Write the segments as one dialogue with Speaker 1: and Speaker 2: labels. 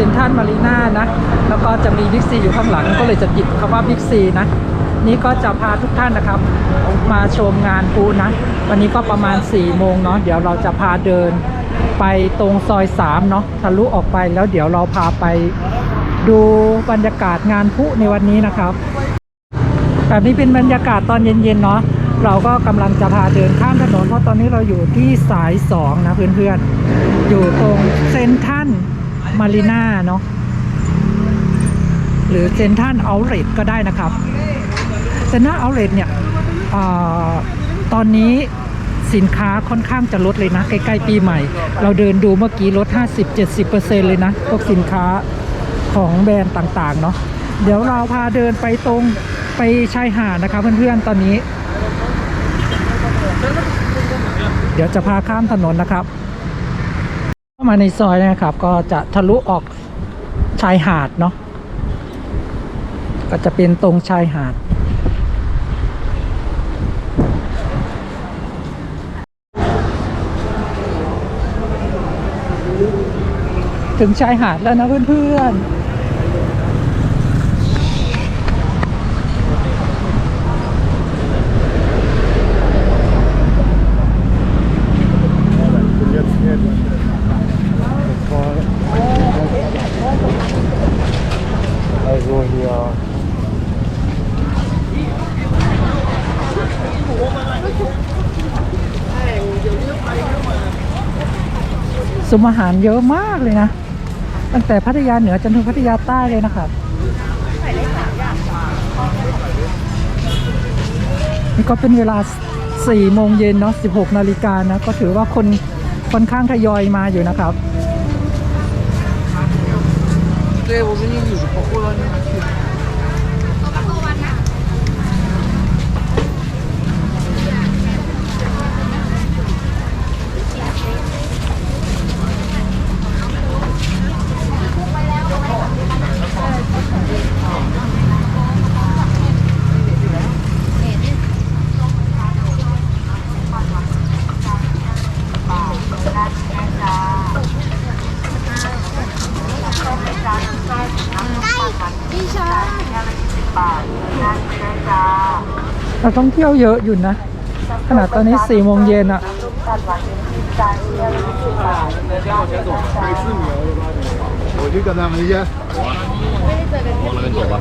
Speaker 1: ซนทรัลมารีนานะ แล้วก็จะมีบิ๊กซีอยู่ข้างหลัง ก็เลยจะหยิบคำว่าบิ๊กซีนะ นี่ก็จะพาทุกท่านนะครับ มาชมงานปูนะ วันนี้ก็ประมาณ4ี่โมงเนาะ เดี๋ยวเราจะพาเดินไปตรงซอย3เนาะ ทะลุออกไปแล้วเดี๋ยวเราพาไปดูบรรยากาศงานพลุในวันนี้นะครับแบบนี้เป็นบรรยากาศตอนเย็นๆเนาะเราก็กำลังจะพาเดินข้ามถนนเพราะตอนนี้เราอยู่ที่สายสองนะเพื่อนๆ อยู่ตรงเซนทัน มารีนาเนาะหรือเซนทันเอาเลตก็ได้นะครับเซนทันเอาเลตเนี่ยอตอนนี้สินค้าค่อนข้างจะลดเลยนะ ใกล้ ๆ ปีใหม่ เราเดินดูเมื่อกี้ลด 50-70%เลยนะพวกสินค้าของแบรนด์ต่าง ๆ เนาะเดี๋ยวเราพาเดินไปตรงไปชายหาดนะครับเพื่อน ๆ ตอนนี้ เดี๋ยวจะพาข้ามถนนนะครับ เข้ามาในซอยนะครับ ก็จะทะลุออกชายหาดเนาะก็จะเป็นตรงชายหาด ถึงชายหาดแล้วนะเพื่อนๆ ซุ้มอาหารเยอะมากเลยนะ ตั้งแต่พัทยาเหนือจนถึงพัทยาใต้เลยนะครับนี่ก็เป็นเวลา4โมงเย็นเนาะ16 นาฬิกานะ ก็ถือว่าคนค่อนข้างทยอยมาอยู่นะครับ
Speaker 2: 对，我们那里跑过了那个去。
Speaker 1: เราต้องเที่ยวเยอะอยู่นะ ขนาดตอนนี้4โมงเย็นอะ
Speaker 2: 我去跟他们去。
Speaker 3: 往那边走吧。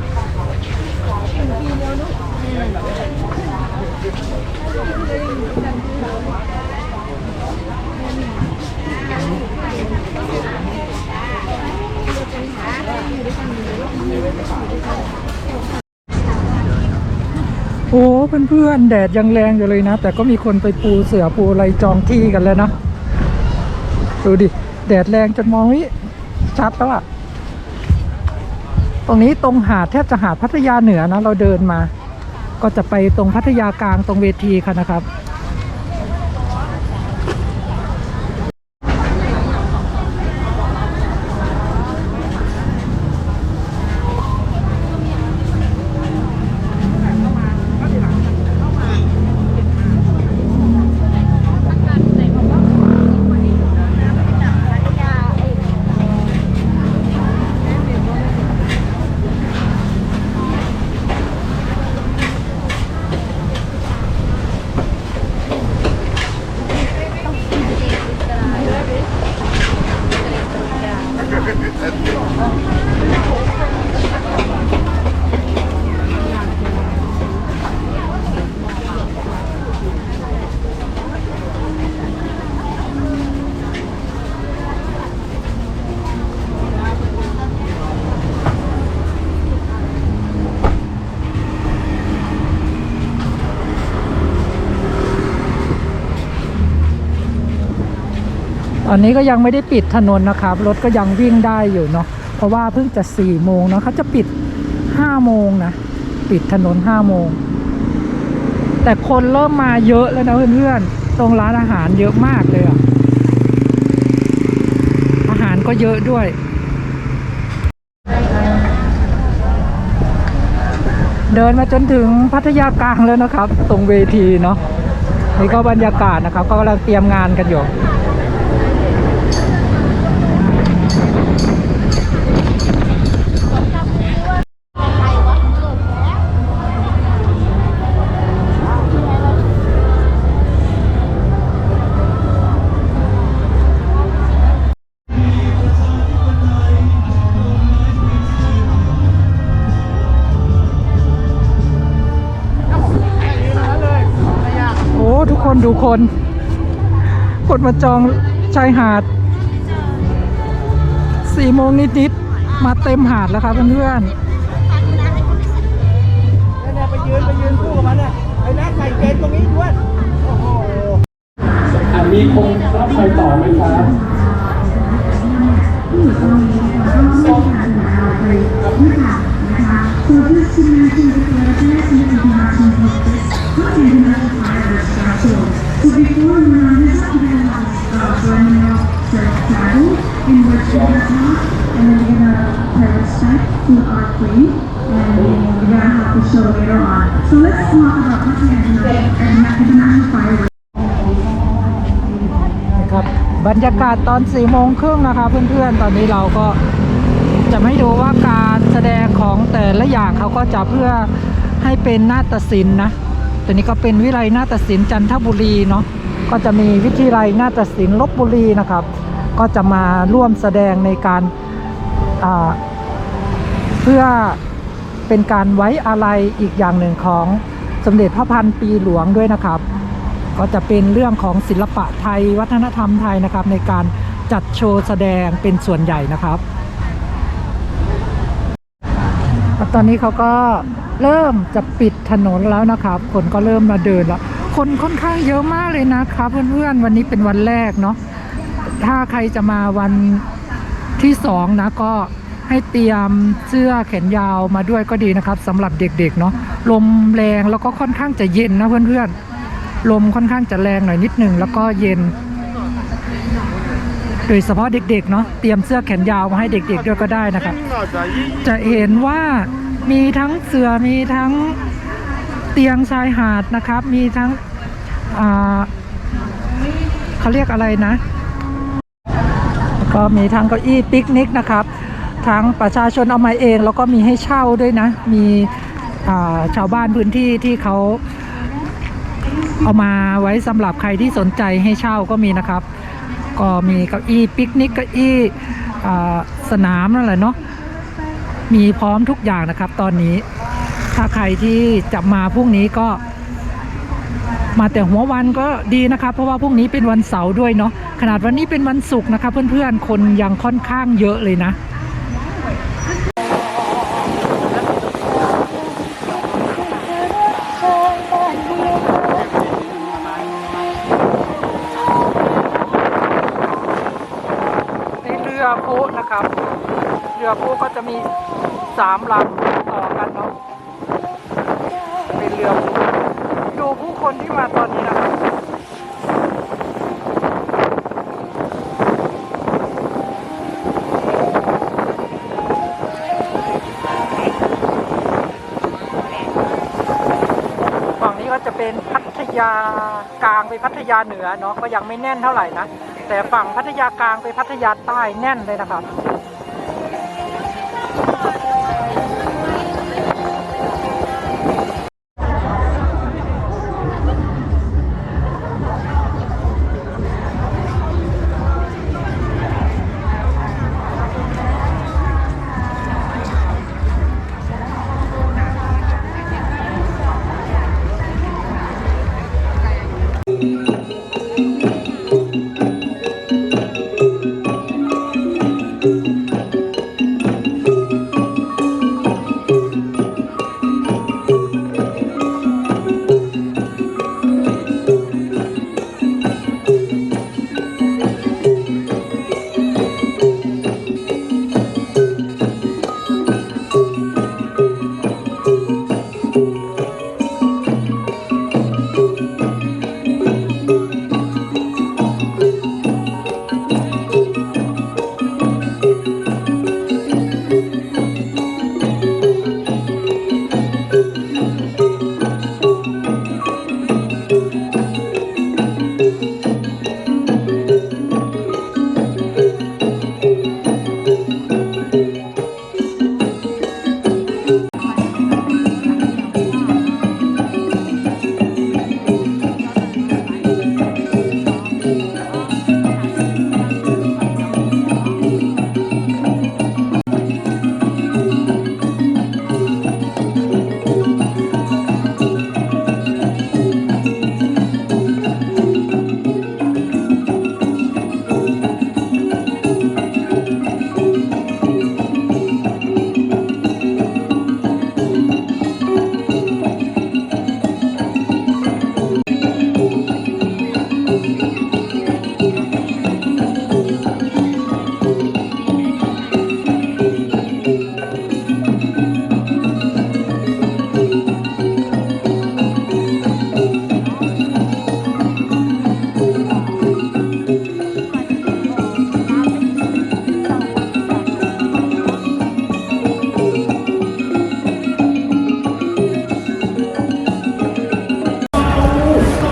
Speaker 1: โอ้เพื่อนๆแดดยังแรงอยู่เลยนะ แต่ก็มีคนไปปูเสือปูอะไรจองที่กันแล้วนะดูดิ แดดแรงจนมองไม่ชัดแล้วอะตรงนี้ตรงหาดแทบจะหาดพัทยาเหนือนะ เราเดินมา ก็จะไปตรงพัทยากลางตรงเวทีค่ะนะครับ อันนี้ก็ยังไม่ได้ปิดถนนนะครับ รถก็ยังวิ่งได้อยู่เนาะ เพราะว่าเพิ่งจะสี่โมงเนาะเขาจะปิดห้าโมงนะปิดถนนห้าโมง แต่คนเริ่มมาเยอะแล้วนะเพื่อนๆตรงร้านอาหารเยอะมากเลยอะอาหารก็เยอะด้วยเดินมาจนถึงพัทยากลางแล้วนะครับ ตรงเวทีเนาะนี่ก็บรรยากาศนะครับก็กำลังเตรียมงานกันอยู่ คน คนมาจองชายหาดสี่โมงนิดๆมาเต็มหาดแล้วครับเพื่อน
Speaker 2: เนี่ยไปยืนไปยืนคู่กับมันเนี่ยไอ้นักใส่เกณฑ์ตรงนี้ด้วยโอ้โห
Speaker 1: ๆอันนี้คงรับไปต่อไหมครับ
Speaker 4: So let's talk about international and international fireworks.
Speaker 1: นะครับบรรยากาศตอน4ี่โมงครึ่งนะคะเพื่อนๆ ตอนนี้เราก็จะไม่ดูว่าการแสดงของแต่ละอย่างเขาก็จะเพื่อให้เป็นนาฏศิลป์นะ ตัวนี้ก็เป็นวิไลนาฏศิลป์จันทบุรีเนาะก็จะมีวิทยาลัยนาฏศิลป์ลบบุรีนะครับ ก็จะมาร่วมแสดงในการาเพื่อเป็นการไว้อาลัยอีกอย่างหนึ่งของสมเด็จพระพันปีหลวงด้วยนะครับ ก็จะเป็นเรื่องของศิลปะไทยวัฒนธรรมไทยนะครับ ในการจัดโชว์แสดงเป็นส่วนใหญ่นะครับ ตอนนี้เขาก็ เริ่มจะปิดถนนแล้วนะครับคนก็เริ่มมาเดินแล้ว คนค่อนข้างเยอะมากเลยนะครับเพื่อนๆวันนี้เป็นวันแรกเนาะถ้าใครจะมาวันที่สองนะก็ให้เตรียมเสื้อแขนยาวมาด้วยก็ดีนะครับสำหรับเด็กๆเนาะลมแรงแล้วก็ค่อนข้างจะเย็นนะเพื่อนๆลมค่อนข้างจะแรงหน่อยนิดหนึ่งแล้วก็เย็น โดยเฉพาะเด็กๆเนาะเตรียมเสื้อแขนยาวมาให้เด็กๆด้วยก็ได้นะครับจะเห็นว่า มีทั้งเสือมีทั้งเตียงชายหาดนะครับ มีทั้งเขาเรียกอะไรนะ ก็มีทั้งเก้าอี้ปิกนิกนะครับ ทั้งประชาชนเอามาเอง แล้วก็มีให้เช่าด้วยนะ มีชาวบ้านพื้นที่ที่เขาเอามาไว้สำหรับใครที่สนใจให้เช่าก็มีนะครับ ก็มีเก้าอี้ปิกนิกเก้าอี้สนามนั่นแหละเนาะ มีพร้อมทุกอย่างนะครับตอนนี้ ถ้าใครที่จะมาพรุ่งนี้ก็ มาแต่หัววันก็ดีนะครับ เพราะว่าพรุ่งนี้เป็นวันเสาร์ด้วยเนาะขนาดวันนี้เป็นวันศุกร์นะครับเพื่อนๆคนยังค่อนข้างเยอะเลยนะเรือโป๊นะครับ เรือโป๊ก็ จะมีสามลำต่อกันเนาะเป็นเรือดูผู้คนที่มาตอนนี้นะครับฝั่งนี้ก็จะเป็นพัทยากลางไปพัทยาเหนือเนาะก็ยังไม่แน่นเท่าไหร่นะแต่ฝั่งพัทยากลางไปพัทยาใต้แน่นเลยนะครับ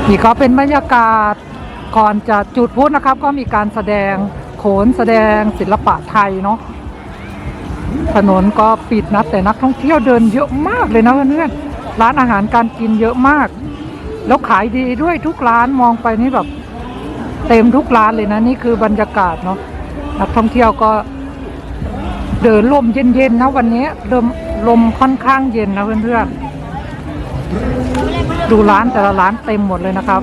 Speaker 1: นี่ก็เป็นบรรยากาศก่อนจะจุดพลุนะครับ ก็มีการแสดงโขนแสดงศิลปะไทยเนาะถนนก็ปิดนะแต่นักท่องเที่ยวเดินเยอะมากเลยนะเพื่อนๆร้านอาหารการกินเยอะมาก แล้วขายดีด้วยทุกร้านมองไปนี่แบบ เต็มทุกร้านเลยนะนี่คือบรรยากาศเนาะนักท่องเที่ยวก็เดินลมเย็นๆนะวันนี้เดิมลมค่อนข้างเย็นนะเพื่อนๆ ดูร้านแต่ละร้านเต็มหมดเลยนะครับ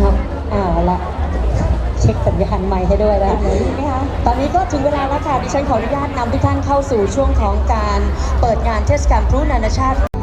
Speaker 5: ครับอ่าละเช็คสัญญาณไมค์ให้ด้วยนะตอนนี้ก็ถึงเวลาแล้วค่ะ ดิฉันขออนุญาตนำทุกท่านเข้าสู่ช่วงของการเปิดงานเทศกาลพลุนานาชาติ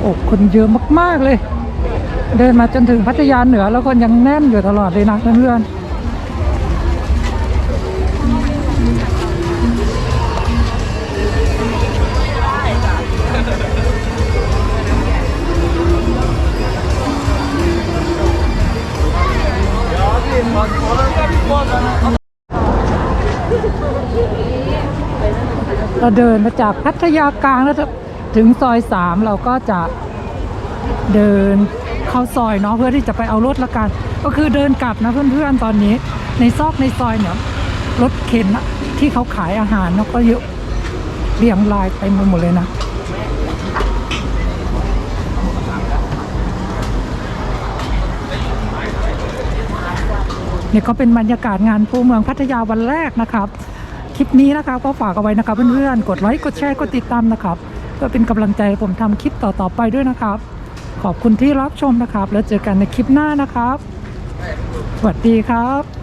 Speaker 6: โอ้คนเยอะมาก
Speaker 1: ๆเลย เดินมาจนถึงพัทยาเหนือแล้วคนยังแน่นอยู่ตลอดเลยนะเพื่อนเราเดินมาจากพัทยากลางแล้ว ถึงซอยสามเราก็จะเดินเข้าซอยเนาะเพื่อที่จะไปเอารถละกัน ก็คือเดินกลับนะเพื่อนๆตอนนี้ ในซอกในซอยเนี่ยรถเข็นอะที่เขาขายอาหารเนาะก็เยอะเรียงรายไปหมดหมดเลยนะเนี่ยก็เป็นบรรยากาศงานภูเมืองพัทยาวันแรกนะครับ คลิปนี้นะครับก็ฝากเอาไว้นะครับเพื่อนๆ กดไลค์ กดแชร์ กดติดตามนะครับ พื่อเป็นกำลังใจให้ผมทำคลิปต่อๆไปด้วยนะครับ ขอบคุณที่รับชมนะครับ แล้วเจอกันในคลิปหน้านะครับสวัสดีครับ